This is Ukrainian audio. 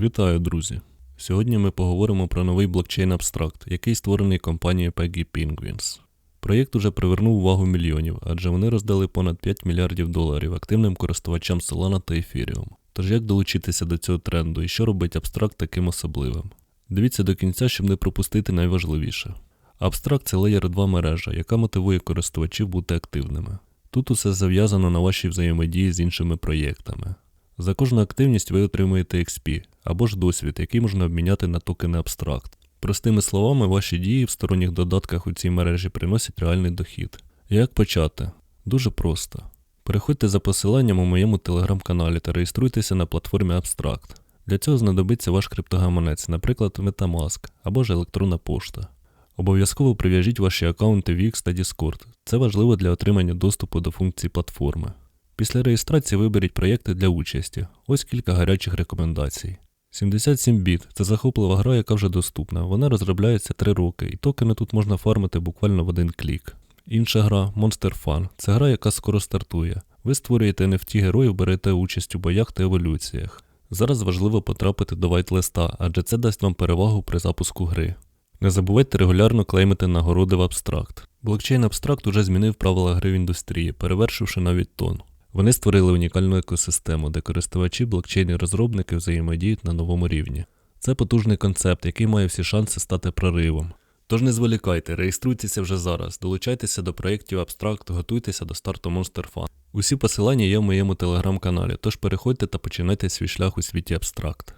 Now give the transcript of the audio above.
Вітаю, друзі! Сьогодні ми поговоримо про новий блокчейн Abstract, який створений компанією Peggy Penguins. Проєкт уже привернув увагу мільйонів, адже вони роздали понад 5 мільярдів доларів активним користувачам Solana та Ethereum. Тож як долучитися до цього тренду і що робить Abstract таким особливим? Дивіться до кінця, щоб не пропустити найважливіше. Abstract – це Layer 2 мережа, яка мотивує користувачів бути активними. Тут усе зав'язано на вашій взаємодії з іншими проєктами. За кожну активність ви отримуєте XP або ж досвід, який можна обміняти на токени Abstract. Простими словами, ваші дії в сторонніх додатках у цій мережі приносять реальний дохід. Як почати? Дуже просто. Переходьте за посиланням у моєму телеграм-каналі та реєструйтеся на платформі Abstract. Для цього знадобиться ваш криптогаманець, наприклад, Metamask або ж електронна пошта. Обов'язково прив'яжіть ваші аккаунти Wix та Discord. Це важливо для отримання доступу до функцій платформи. Після реєстрації виберіть проєкти для участі. Ось кілька гарячих рекомендацій. 77 біт це захоплива гра, яка вже доступна. Вона розробляється 3 роки, і токени тут можна фармити буквально в один клік. Інша гра Monster Fun це гра, яка скоро стартує. Ви створюєте NFT героїв, берете участь у боях та еволюціях. Зараз важливо потрапити до вайт-листа, адже це дасть вам перевагу при запуску гри. Не забувайте регулярно клеймити нагороди в Abstract. Блокчейн Abstract уже змінив правила гри в індустрії, перевершивши навіть тон. Вони створили унікальну екосистему, де користувачі, блокчейн і розробники взаємодіють на новому рівні. Це потужний концепт, який має всі шанси стати проривом. Тож не зволікайте, реєструйтеся вже зараз, долучайтеся до проєктів Абстракт, готуйтеся до старту Monster Fun. Усі посилання є в моєму телеграм-каналі, тож переходьте та починайте свій шлях у світі Abstract.